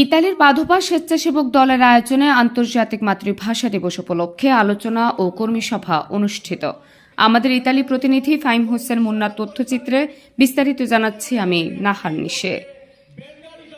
ইতালির বাধবা স্বেচ্ছাসেবক দলের আয়োজনে আন্তর্জাতিক মাতৃভাষা দিবস উপলক্ষে আলোচনা ও কর্মী সভা অনুষ্ঠিত। আমাদের ইতালি প্রতিনিধি ফাইম হোসেন মুন্নার তথ্যচিত্রে বিস্তারিত জানাচ্ছি আমি নাহার নিশে।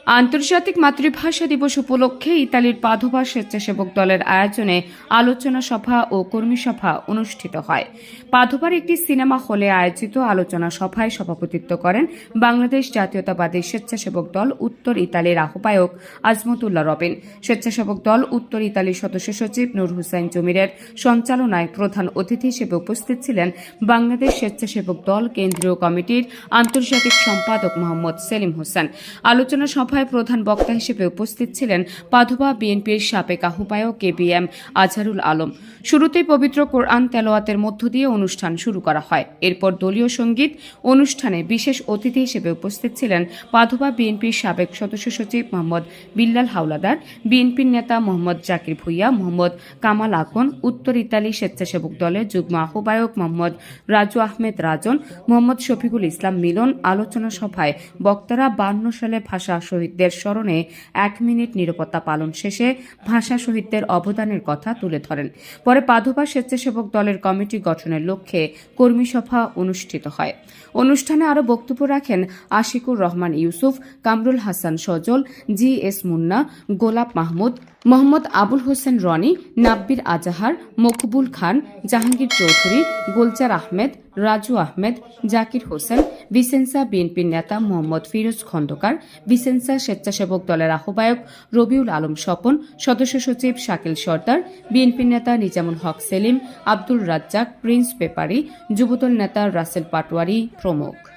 আন্তর্জাতিক মাতৃভাষা দিবস উপলক্ষে ইতালির পাধবা স্বেচ্ছাসেবক দলের আয়োজনে আলোচনা সভা ও কর্মী সভা অনুষ্ঠিত হয়। পাধবার একটি সিনেমা হলে আয়োজিত আলোচনা সভায় সভাপতিত্ব করেন বাংলাদেশ জাতীয়তাবাদী স্বেচ্ছাসেবক দল উত্তর ইতালির আহ্বায়ক আজমতুল্লাহ রবিন। স্বেচ্ছাসেবক দল উত্তর ইতালির সদস্য সচিব নূর হুসাইন জমিরের সঞ্চালনায় প্রধান অতিথি হিসেবে উপস্থিত ছিলেন বাংলাদেশ স্বেচ্ছাসেবক দল কেন্দ্রীয় কমিটির আন্তর্জাতিক সম্পাদক মোহাম্মদ সেলিম হোসেন। আলোচনা সভায় প্রধান বক্তা হিসেবে উপস্থিত ছিলেন পাধবা বিএনপির সাবেক আহ্বায়ক K B M Azharul Alam. শুরুতেই পবিত্র কোরআন তেলোয়াতের মধ্য দিয়ে অনুষ্ঠান শুরু করা হয়। এরপর দলীয় সংগীত অনুষ্ঠানে বিশেষ অতিথি হিসেবে উপস্থিত ছিলেন পাধবা বিএনপির সাবেক সদস্য সচিব মোহাম্মদ বিল্লাল হাওলাদার, বিএনপির নেতা মোহাম্মদ জাকির ভুইয়া, মোহাম্মদ কামাল আকন উত্তর ইতালি স্বেচ্ছাসেবক দলের যুগ্ম আহ্বায়ক মোহাম্মদ রাজু আহমেদ রাজন, মোহাম্মদ শফিকুল ইসলাম মিলন আলোচনা সভায় বক্তারা বান্ন সালে ভাষা শহীদদের স্মরণে এক মিনিট নিরাপত্তা পালন শেষে ভাষা শহীদদের অবদানের কথা তুলে ধরেন। পরে পাধবা স্বেচ্ছাসেবক দলের কমিটি গঠনের লক্ষ্যে কর্মী সভা অনুষ্ঠিত হয়। অনুষ্ঠানে আরও বক্তব্য রাখেন Ashikur Rahman Yusuf, Kamrul Hasan Sajal, G S Munna, Golap Mahmud, Mohammad Abul Hossain Roni, Nabbir Azahar, Maqbul Khan, Jahangir Chowdhury, Golzar Ahmed Raju Ahmed, Zakir Hossain Vicenza বিএনপির নেতা মোহাম্মদ ফিরোজ খন্দকার ভিসেন্সা স্বেচ্ছাসেবক দলের আহ্বায়ক রবিউল আলম স্বপন, সদস্য সচিব শাকিল সর্দার, বিএনপির নেতা নিজামুল হক সেলিম, আব্দুল রাজ্জাক, প্রিন্স পেপারি, যুবদল নেতা রাসেল পাটোয়ারি প্রমুখ।